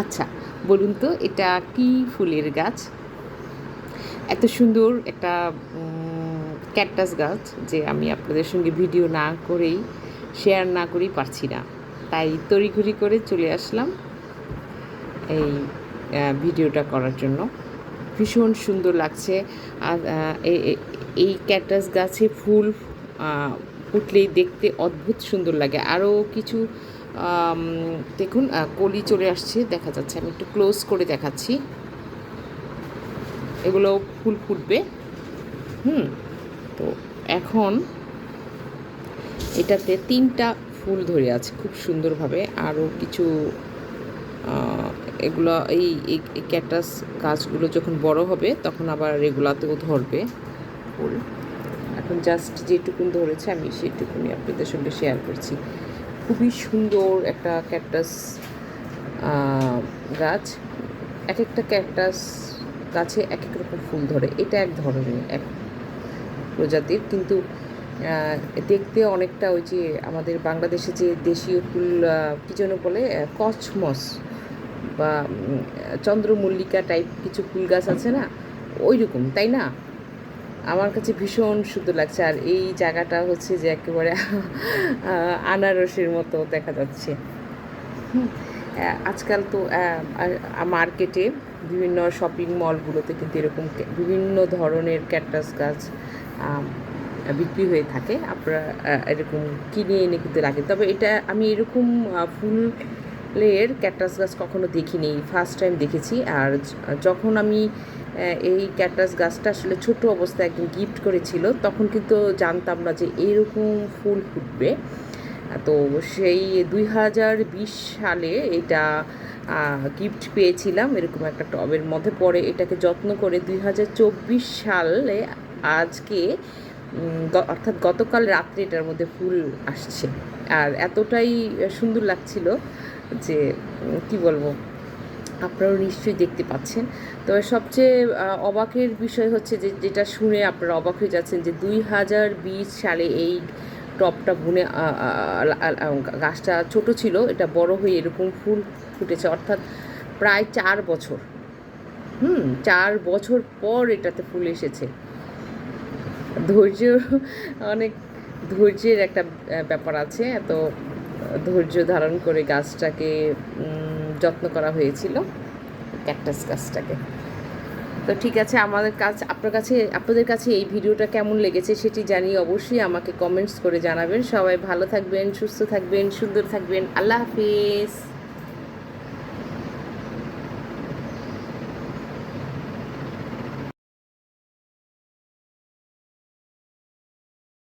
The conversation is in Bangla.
আচ্ছা বলুন তো এটা কি ফুলের গাছ? এত সুন্দর একটা ক্যাকটাস গাছ যে আমি আপনাদের সঙ্গে ভিডিও না করেই, শেয়ার না করেই পারছি না। তাই তড়িঘড়ি করে চলে আসলাম এই ভিডিওটা করার জন্য। ভীষণ সুন্দর লাগছে। আর এই ক্যাকটাস গাছে ফুল ফুটলেই দেখতে অদ্ভুত সুন্দর লাগে। আরও কিছু দেখুন কলি চলে আসছে, দেখা যাচ্ছে, আমি একটু ক্লোজ করে দেখাচ্ছি। এগুলো ফুল ফুটবে। হুম, তো এখন এটাতে তিনটা ফুল ধরে আছে, খুব সুন্দরভাবে। আরও কিছু এগুলো, এই ক্যাটাস গাছগুলো যখন বড় হবে, তখন আবার এগুলাতেও ধরবে ফুল। এখন জাস্ট যেটুকুন ধরেছে, আমি সেটুকুনি আপনাদের সঙ্গে শেয়ার করছি। খুবই সুন্দর একটা ক্যাকটাস গাছ। এক একটা ক্যাকটাস গাছে এক এক রকম ফুল ধরে। এটা এক ধরনের, এক প্রজাতির। কিন্তু দেখতে অনেকটা ওই যে আমাদের বাংলাদেশে যে দেশীয় ফুল কী যেন বলে কচমস বা চন্দ্রমল্লিকা টাইপ কিছু ফুল গাছ আছে না? ওই রকম তাই না? আমার কাছে ভীষণ সুন্দর লাগছে। আর এই জায়গাটা হচ্ছে যে একেবারে আনারসের মতো দেখা যাচ্ছে। আজকাল তো মার্কেটে বিভিন্ন শপিং মলগুলোতে কিন্তু এরকম বিভিন্ন ধরনের ক্যাকটাস গাছ বিক্রি হয়ে থাকে। আপনারা এরকম কিনে এনে কিন্তু লাগে তবে এটা আমি এরকম আহ, ফুলের ক্যাটাস গাছ কখনো দেখিনি ফার্স্ট টাইম দেখেছি। আর যখন আমি এই ক্যাটাস গাছটা আসলে ছোট অবস্থায় একদিন গিফট করেছিল, তখন কিন্তু জানতাম না যে এইরকম ফুল ফুটবে। তো সেই দুই হাজার বিশ সালে এটা গিফট পেয়েছিলাম এরকম একটা টবের মধ্যে। পরে এটাকে যত্ন করে দুই হাজার চব্বিশ সালে আজকে অর্থাৎ গতকাল রাত্রে এটার মধ্যে ফুল আসছে। আর এতটাই সুন্দর লাগছিল যে কি বলব, আপনারাও নিশ্চয়ই দেখতে পাচ্ছেন। তবে সবচেয়ে অবাকের বিষয় হচ্ছে যে, যেটা শুনে আপনারা অবাক হয়ে যাচ্ছেন যে, দুই হাজার বিশ সালে এই টপটা বুনে গাছটা ছোট ছিল, এটা বড় হয়ে এরকম ফুল ফুটেছে। অর্থাৎ প্রায় চার বছর। হুম, চার বছর পর এটাতে ফুল এসেছে। ধৈর্য, অনেক ধৈর্যের একটা ব্যাপার আছে। এত ধৈর্য ধারণ করে গাছটাকে যত্ন করা হয়েছিল, ক্যাকটাস গাছটাকে। তো ঠিক আছে, আমাদের কাছে, আপনার কাছে, আপনাদের কাছে এই ভিডিওটা কেমন লেগেছে সেটি জানিয়ে অবশ্যই আমাকে কমেন্টস করে জানাবেন। সবাই ভালো থাকবেন, সুস্থ থাকবেন, সুন্দর থাকবেন। আল্লাহ হাফিজ।